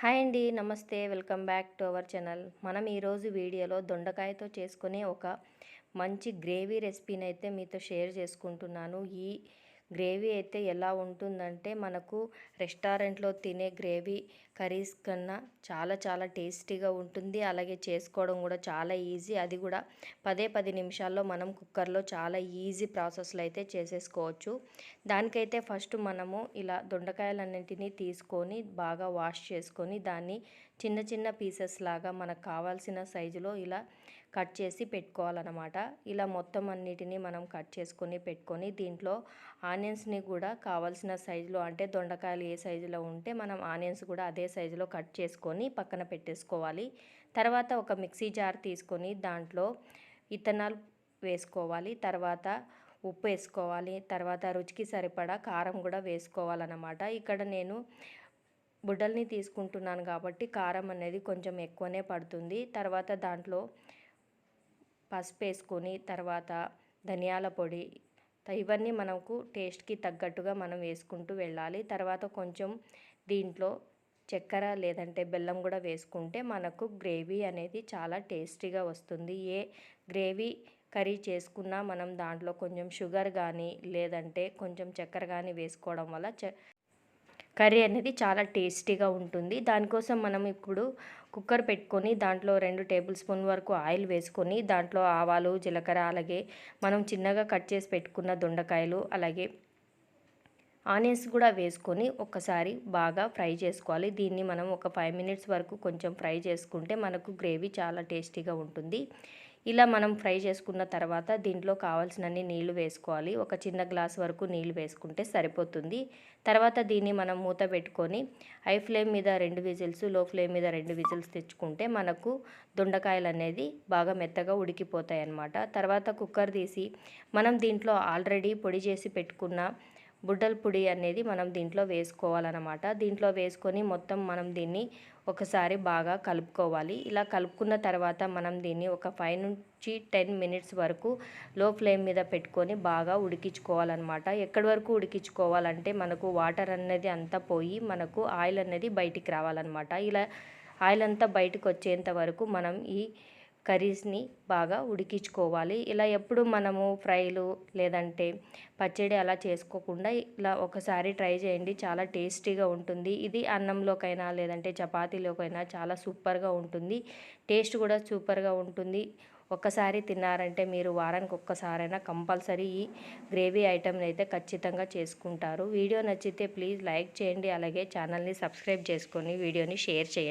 Hi అండి నమస్తే welcome back to our channel. మనం ఈరోజు వీడియోలో దొండకాయతో చేసుకునే ఒక మంచి గ్రేవీ రెసిపీని అయితే మీతో షేర్ చేసుకుంటున్నాను. ఈ గ్రేవీ అయితే ఎలా ఉంటుందంటే మనకు రెస్టారెంట్లో తినే గ్రేవీ కర్రీస్ కన్నా చాలా చాలా టేస్టీగా ఉంటుంది. అలాగే చేసుకోవడం కూడా చాలా ఈజీ. అది కూడా పదే పది నిమిషాల్లో మనం కుక్కర్లో చాలా ఈజీ ప్రాసెస్లో అయితే చేసేసుకోవచ్చు. దానికైతే ఫస్ట్ మనము ఇలా దొండకాయలన్నింటినీ తీసుకొని బాగా వాష్ చేసుకొని దాన్ని చిన్న చిన్న పీసెస్ లాగా మనకు కావాల్సిన సైజులో ఇలా కట్ చేసి పెట్టుకోవాలన్నమాట. ఇలా మొత్తం అన్నిటినీ మనం కట్ చేసుకొని పెట్టుకొని దీంట్లో ఆనియన్స్ని కూడా కావాల్సిన సైజులో అంటే దొండకాయలు ఏ సైజులో ఉంటే మనం ఆనియన్స్ కూడా అదే సైజులో కట్ చేసుకొని పక్కన పెట్టేసుకోవాలి. తర్వాత ఒక మిక్సీ జార్ తీసుకొని దాంట్లో ఇత్తనాలు వేసుకోవాలి. తర్వాత ఉప్పు వేసుకోవాలి. తర్వాత రుచికి సరిపడా కారం కూడా వేసుకోవాలన్నమాట. ఇక్కడ నేను బుడ్డల్ని తీసుకుంటున్నాను కాబట్టి కారం అనేది కొంచెం ఎక్కువనే పడుతుంది. తర్వాత దాంట్లో పసుపు వేసుకొని తర్వాత ధనియాల పొడి ఇవన్నీ మనకు టేస్ట్కి తగ్గట్టుగా మనం వేసుకుంటూ వెళ్ళాలి. తర్వాత కొంచెం దీంట్లో చక్కెర లేదంటే బెల్లం కూడా వేసుకుంటే మనకు గ్రేవీ అనేది చాలా టేస్టీగా వస్తుంది. ఏ గ్రేవీ కర్రీ చేసుకున్నా మనం దాంట్లో కొంచెం షుగర్ కానీ లేదంటే కొంచెం చక్కెర కానీ వేసుకోవడం వల్ల చ కర్రీ అనేది చాలా టేస్టీగా ఉంటుంది. దానికోసం మనం ఇప్పుడు కుక్కర్ పెట్టుకొని దాంట్లో రెండు టేబుల్ స్పూన్ వరకు ఆయిల్ వేసుకొని దాంట్లో ఆవాలు జీలకర్ర అలాగే మనం చిన్నగా కట్ చేసి పెట్టుకున్న దొండకాయలు అలాగే ఆనియన్స్ కూడా వేసుకొని ఒక్కసారి బాగా ఫ్రై చేసుకోవాలి. దీన్ని మనం ఒక ఫైవ్ మినిట్స్ వరకు కొంచెం ఫ్రై చేసుకుంటే మనకు గ్రేవీ చాలా టేస్టీగా ఉంటుంది. ఇలా మనం ఫ్రై చేసుకున్న తర్వాత దీంట్లో కావాల్సినన్ని నీళ్ళు వేసుకోవాలి. ఒక చిన్న గ్లాస్ వరకు నీళ్ళు వేసుకుంటే సరిపోతుంది. తర్వాత దీన్ని మనం మూత పెట్టుకొని హై ఫ్లేమ్ మీద రెండు విజిల్స్లో ఫ్లేమ్ మీద రెండు విజిల్స్ తెచ్చుకుంటే మనకు దొండకాయలు అనేది బాగా మెత్తగా ఉడికిపోతాయి అన్నమాట తర్వాత కుక్కర్ తీసి మనం దీంట్లో ఆల్రెడీ పొడి చేసి పెట్టుకున్న బుడ్డల పొడి అనేది మనం దీంట్లో వేసుకోవాలన్నమాట. దీంట్లో వేసుకొని మొత్తం మనం దీన్ని ఒకసారి బాగా కలుపుకోవాలి. ఇలా కలుపుకున్న తర్వాత మనం దీన్ని ఒక ఫైవ్ నుంచి టెన్ మినిట్స్ వరకు లో ఫ్లేమ్ మీద పెట్టుకొని బాగా ఉడికించుకోవాలన్నమాట. ఎక్కడి వరకు ఉడికించుకోవాలంటే మనకు వాటర్ అనేది అంతా పోయి మనకు ఆయిల్ అనేది బయటికి రావాలన్నమాట. ఇలా ఆయిల్ అంతా బయటకు వచ్చేంత వరకు మనం ఈ కర్రీస్ని బాగా ఉడికించుకోవాలి. ఇలా ఎప్పుడు మనము ఫ్రైలు లేదంటే పచ్చడి అలా చేసుకోకుండా ఇలా ఒకసారి ట్రై చేయండి. చాలా టేస్టీగా ఉంటుంది. ఇది అన్నంలోకైనా లేదంటే చపాతీలోకైనా చాలా సూపర్గా ఉంటుంది. టేస్ట్ కూడా సూపర్గా ఉంటుంది. ఒక్కసారి తిన్నారంటే మీరు వారానికి ఒక్కసారైనా కంపల్సరీ ఈ గ్రేవీ ఐటమ్ని అయితే ఖచ్చితంగా చేసుకుంటారు. వీడియో నచ్చితే ప్లీజ్ లైక్ చేయండి. అలాగే ఛానల్ని సబ్స్క్రైబ్ చేసుకొని వీడియోని షేర్ చేయండి.